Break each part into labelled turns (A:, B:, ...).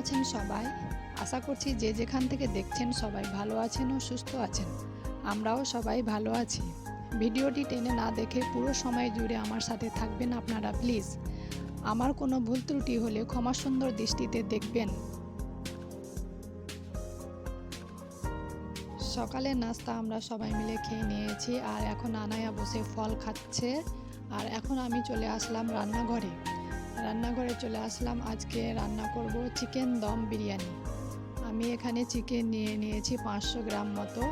A: আছেন সবাই। আশা করছি যে যেখান থেকে দেখছেন সবাই ভালো আছেন ও সুস্থ আছেন। আমরাও সবাই ভালো আছি। ভিডিওটি টেনে না দেখে পুরো সময় জুড়ে আমার সাথে থাকবেন আপনারা, প্লিজ। আমার কোনো ভুল ত্রুটি হলে ক্ষমা সুন্দর দৃষ্টিতে দেখবেন। সকালের নাস্তা আমরা সবাই মিলে খেয়ে নিয়েছি, আর এখন আনায়া বসে ফল খাচ্ছে। আর এখন আমি চলে আসলাম রান্নাঘরে। রান্নাঘরে চলে আসলাম। আজকে রান্না করব চিকেন দম বিরিয়ানি। আমি এখানে চিকেন নিয়ে নিয়েছি পাঁচশো গ্রাম মতো।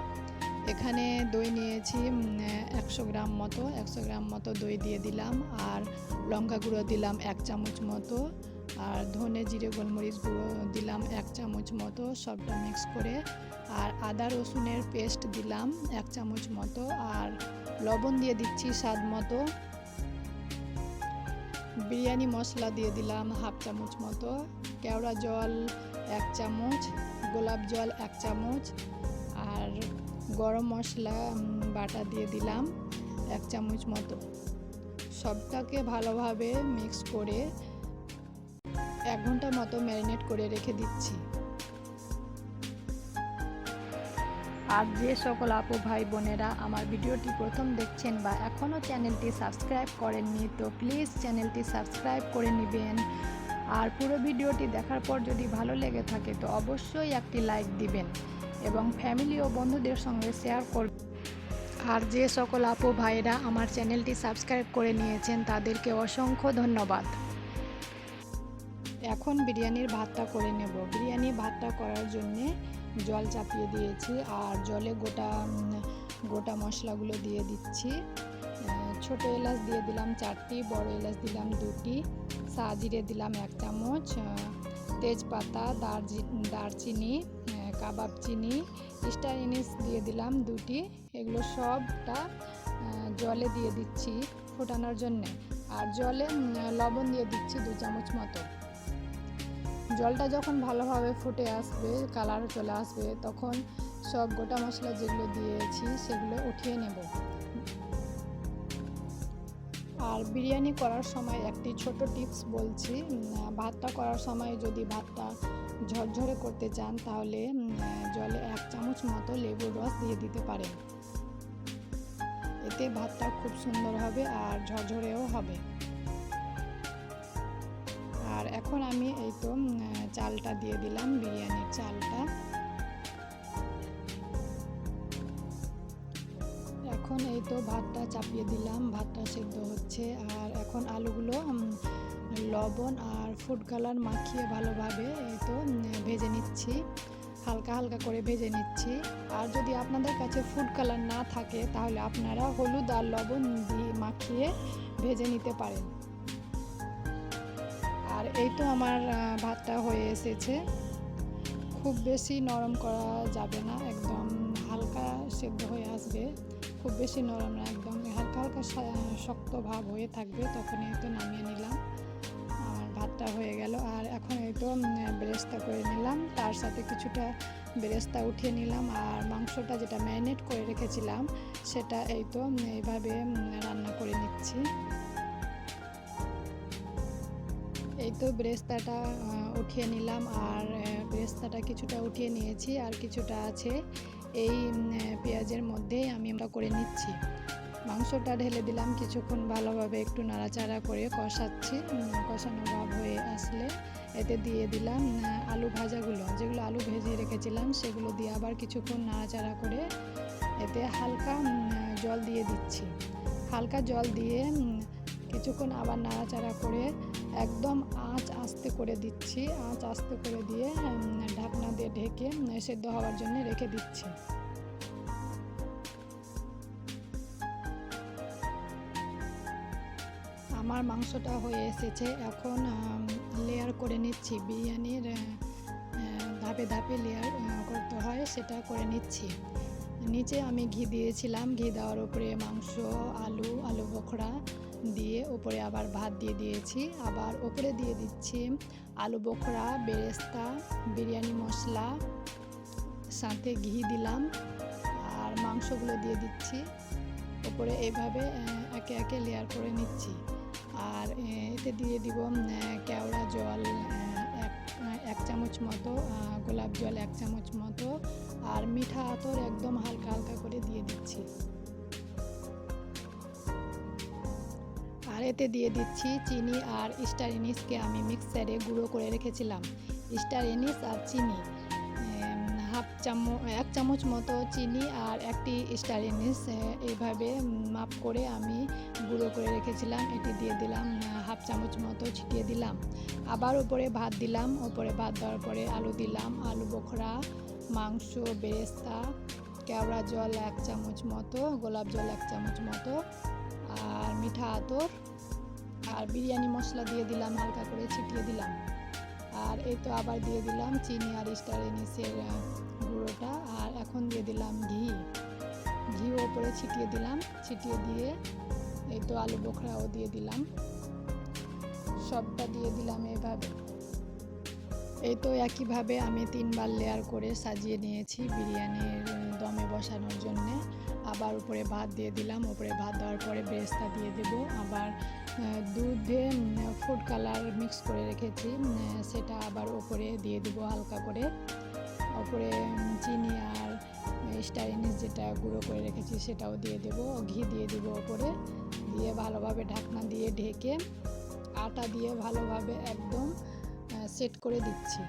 A: এখানে দই নিয়েছি একশো গ্রাম মতো, একশো গ্রাম মতো দই দিয়ে দিলাম আর লঙ্কা গুঁড়ো দিলাম এক চামচ মতো। আর ধনে জিরে গোলমরিচ গুঁড়ো দিলাম এক চামচ মতো, সবটা মিক্স করে। আর আদা রসুনের পেস্ট দিলাম এক চামচ মতো। আর লবণ দিয়ে দিচ্ছি স্বাদ মতো। বিরিয়ানি মশলা দিয়ে দিলাম হাফ চামচ মতো, কেওড়া জল এক চামচ, গোলাপ জল এক চামচ, আর গরম মশলা বাটা দিয়ে দিলাম এক চামচ মতো। সবটাকে ভালোভাবে মিক্স করে এক ঘণ্টা মতো ম্যারিনেট করে রেখে দিচ্ছি। আর যে সকল আপু ভাই বোনেরা আমার ভিডিওটি প্রথম দেখছেন বা এখনও চ্যানেলটি সাবস্ক্রাইব করেননি, তো প্লিজ চ্যানেলটি সাবস্ক্রাইব করে নেবেন। আর পুরো ভিডিওটি দেখার পর যদি ভালো লেগে থাকে, তো অবশ্যই একটি লাইক দিবেন এবং ফ্যামিলি ও বন্ধুদের সঙ্গে শেয়ার করবেন। আর যে সকল আপু ভাইরা আমার চ্যানেলটি সাবস্ক্রাইব করে নিয়েছেন, তাদেরকে অসংখ্য ধন্যবাদ। এখন বিরিয়ানির ভাতটা করে নেব। বিরিয়ানি ভাতটা করার জন্যে জল চাপিয়ে দিয়েছি আর জলে গোটা গোটা মশলাগুলো দিয়ে দিচ্ছি। ছোট এলাচ দিয়ে দিলাম চারটি, বড় এলাচ দিলাম দুটি সাজিরে দিলাম এক চামচ তেজপাতা, দারজি, দারচিনি কাবাব চিনি, স্টার ইনিস দিয়ে দিলাম দুটি। এগুলো সবটা জলে দিয়ে দিচ্ছি ফোটানোর জন্যে। আর জলে লবণ দিয়ে দিচ্ছি দু চামচ মতো। জলটা যখন ভালোভাবে ফুটে আসবে কালার চলে আসবে, তখন সব গোটা মশলা যেগুলো দিয়েছি সেগুলো উঠিয়ে নেব। আর বিরিয়ানি করার সময় একটি ছোট টিপস বলছি ভাতটা করার সময় যদি ভাতটা ঝরঝরে করতে চান, তাহলে জলে এক চামচ মতো লেবুর রস দিয়ে দিতে পারেন। এতে ভাতটা খুব সুন্দর হবে আর ঝরঝরেও হবে। আর এখন আমি এই তো চালটা দিয়ে দিলাম, বিরিয়ানির চালটা। এখন এই তো ভাতটা চাপিয়ে দিলাম, ভাতটা সেদ্ধ হচ্ছে। আর এখন আলুগুলো লবণ আর ফুড কালার মাখিয়ে ভালোভাবে এই তো ভেজে নিচ্ছি। হালকা হালকা করে ভেজে নিচ্ছি। আর যদি আপনাদের কাছে ফুড কালার না থাকে, তাহলে আপনারা হলুদ আর লবণ দিয়ে মাখিয়ে ভেজে নিতে পারেন। এই তো আমার ভাতটা হয়ে এসেছে। খুব বেশি নরম করা যাবে না, একদম হালকা সেদ্ধ হয়ে আসবে। খুব বেশি নরম না, একদম হালকা হালকা শক্ত ভাব হয়ে থাকবে তখন এই তো নামিয়ে নিলাম। আর ভাতটা হয়ে গেল, আর এখন এই তো বেরেস্তা করে নিলাম। তার সাথে কিছুটা বেরেস্তা উঠিয়ে নিলাম, আর মাংসটা যেটা ম্যারিনেট করে রেখেছিলাম, সেটা এই তো এইভাবে রান্না করে নিচ্ছি। তো ব্রেস্তাটা উঠিয়ে নিলাম আর ব্রেস্তাটা কিছুটা উঠিয়ে নিয়েছি আর কিছুটা আছে। এই পেঁয়াজের মধ্যে আমি আমরা করে নিচ্ছি। মাংসটা ঢেলে দিলাম কিছুক্ষণ ভালোভাবে একটু নাড়াচাড়া করে কষাচ্ছি কষানো ভাব হয়ে আসলে এতে দিয়ে দিলাম আলু ভাজাগুলো। যেগুলো আলু ভেজে রেখেছিলাম সেগুলো দিয়ে আবার কিছুক্ষণ নাড়াচাড়া করে এতে হালকা জল দিয়ে দিচ্ছি। হালকা জল দিয়ে কিছুক্ষণ আবার নাড়াচাড়া করে একদম আঁচ আস্তে করে দিচ্ছি, আঁচ আস্তে করে দিয়ে ঢাকনা দিয়ে ঢেকে সেদ্ধ হওয়ার জন্য রেখে দিচ্ছি। আমার মাংসটা হয়ে এসেছে, এখন লেয়ার করে নিচ্ছি। বিরিয়ানির ধাপে ধাপে লেয়ার করতে হয়, সেটা করে নিচ্ছি। নিচে আমি ঘি দিয়েছিলাম, ঘি দেওয়ার উপরে মাংস, আলু আলু বোখরা দিয়ে উপরে আবার ভাত দিয়ে দিয়েছি। আবার উপরে দিয়ে দিচ্ছি আলু বোখরা, বেরেস্তা, বিরিয়ানি মশলা, সাথে ঘি দিলাম আর মাংসগুলো দিয়ে দিচ্ছি। উপরে এইভাবে একে একে লেয়ার করে নিচ্ছি। আর এতে দিয়ে দিব কেওড়া জল এক চামচ মতো গোলাপ জল এক চামচ মতো। আর মিঠা আতর একদম হালকা হালকা করে দিয়ে দিচ্ছি। এতে দিয়ে দিচ্ছি চিনি আর স্টার ইনিসকে আমি মিক্সারে গুঁড়ো করে রেখেছিলাম। স্টার ইনিস আর চিনি হাফ চামচ, এক চামচ মতো চিনি আর একটি স্টার ইনিস এইভাবে মাপ করে আমি গুঁড়ো করে রেখেছিলাম। এটি দিয়ে দিলাম হাফ চামচ মতো ছিটিয়ে দিলাম। আবার উপরে ভাত দিলাম ওপরে ভাত দেওয়ার পরে আলু দিলাম, আলু বোখরা, মাংস, বেরেস্তা, কেওড়া জল এক চামচ মতো, গোলাপ জল এক চামচ মতো, আর মিঠা আতর আর বিরিয়ানি মশলা দিয়ে দিলাম, হালকা করে ছিটিয়ে দিলাম। আর এই তো আবার দিয়ে দিলাম চিনি আর স্টার এনিসের গুঁড়োটা। আর এখন দিয়ে দিলাম ঘি। ঘি ওপরে ছিটিয়ে দিলাম, ছিটিয়ে দিয়ে এই তো আলু বোখরাও দিয়ে দিলাম। সবটা দিয়ে দিলাম এভাবে। এই তো একইভাবে আমি তিনবার লেয়ার করে সাজিয়ে নিয়েছি বিরিয়ানির দমে বসানোর জন্যে। আবার উপরে ভাত দিয়ে দিলাম, উপরে ভাত দেওয়ার পরে বেরেস্তা দিয়ে দেব। আবার দুধে ফুড কালার মিক্স করে রেখেছি। সেটা আবার ওপরে দিয়ে দেবো হালকা করে। ওপরে চিনি আর স্টার ইনিস যেটা গুঁড়ো করে রেখেছি সেটাও দিয়ে দেব। ঘি দিয়ে দেবো ওপরে। দিয়ে ভালোভাবে ঢাকনা দিয়ে ঢেকে আটা দিয়ে ভালোভাবে একদম সেট করে দিচ্ছি।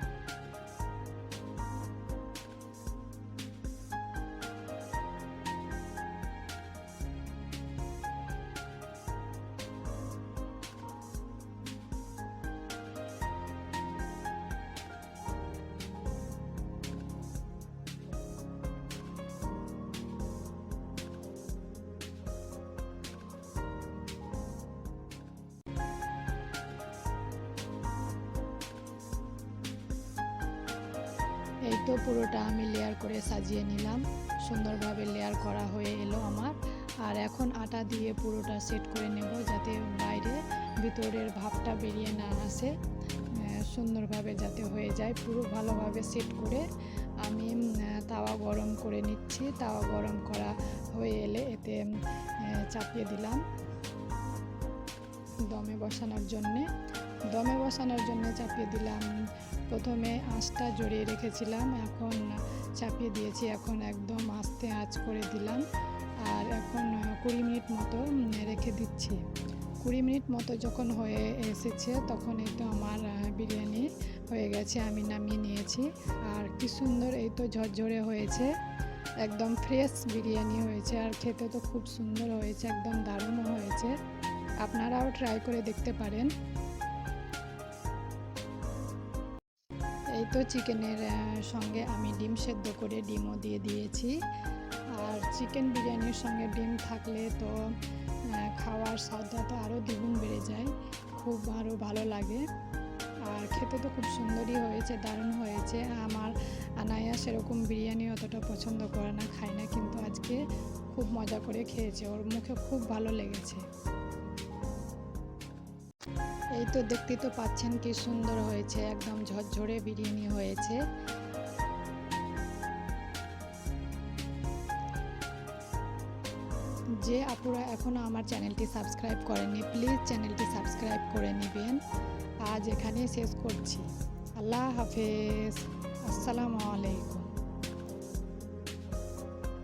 A: এই তো পুরোটা আমি লেয়ার করে সাজিয়ে নিলাম। সুন্দরভাবে লেয়ার করা হয়ে এলো আমার। আর এখন আটা দিয়ে পুরোটা সেট করে নেব যাতে বাইরে ভিতরের ভাবটা বেরিয়ে না আসে। সুন্দরভাবে যাতে হয়ে যায়। পুরো ভালোভাবে সেট করে আমি তাওয়া গরম করে নিচ্ছি। তাওয়া গরম করা হয়ে এলে এতে চাপিয়ে দিলাম। দমে বসানোর জন্যে। দমে বসানোর জন্য চাপিয়ে দিলাম প্রথমে আঁচটা জড়িয়ে রেখেছিলাম, এখন চাপিয়ে দিয়েছি, এখন একদম আস্তে আঁচ করে দিলাম, আর এখন কুড়ি মিনিট মতো রেখে দিচ্ছি। কুড়ি মিনিট মতো যখন হয়ে এসেছে, তখন এই তো আমার বিরিয়ানি হয়ে গেছে, আমি নামিয়ে নিয়েছি, আর কি সুন্দর এই তো ঝরঝরে হয়েছে, একদম ফ্রেশ বিরিয়ানি হয়েছে, আর খেতে তো খুব সুন্দর হয়েছে, একদম দারুণও হয়েছে, আপনারাও ট্রাই করে দেখতে পারেন। এই তো চিকেনের সঙ্গে আমি ডিম সেদ্ধ করে ডিমও দিয়ে দিয়েছি। আর চিকেন বিরিয়ানির সঙ্গে ডিম থাকলে তো খাওয়ার স্বাদটা তো আরও দ্বিগুণ বেড়ে যায়। খুব আরও ভালো লাগে। আর খেতে তো খুব সুন্দরই হয়েছে, দারুণ হয়েছে। আমার আনায়া সেরকম বিরিয়ানি অতটা পছন্দ করে না, খায় না, কিন্তু আজকে খুব মজা করে খেয়েছে। ওর মুখে খুব ভালো লেগেছে। এই তো দেখতে তো পাচ্ছেন কি সুন্দর হয়েছে, একদম ঝরঝরে বিরিয়ানি হয়েছে। যে আপুরা এখনও আমার চ্যানেলটি সাবস্ক্রাইব করেননি, প্লিজ চ্যানেলটি সাবস্ক্রাইব করে নেবেন। আজ এখানে শেষ করছি। আল্লাহ হাফেজ। আসসালামু আলাইকুম।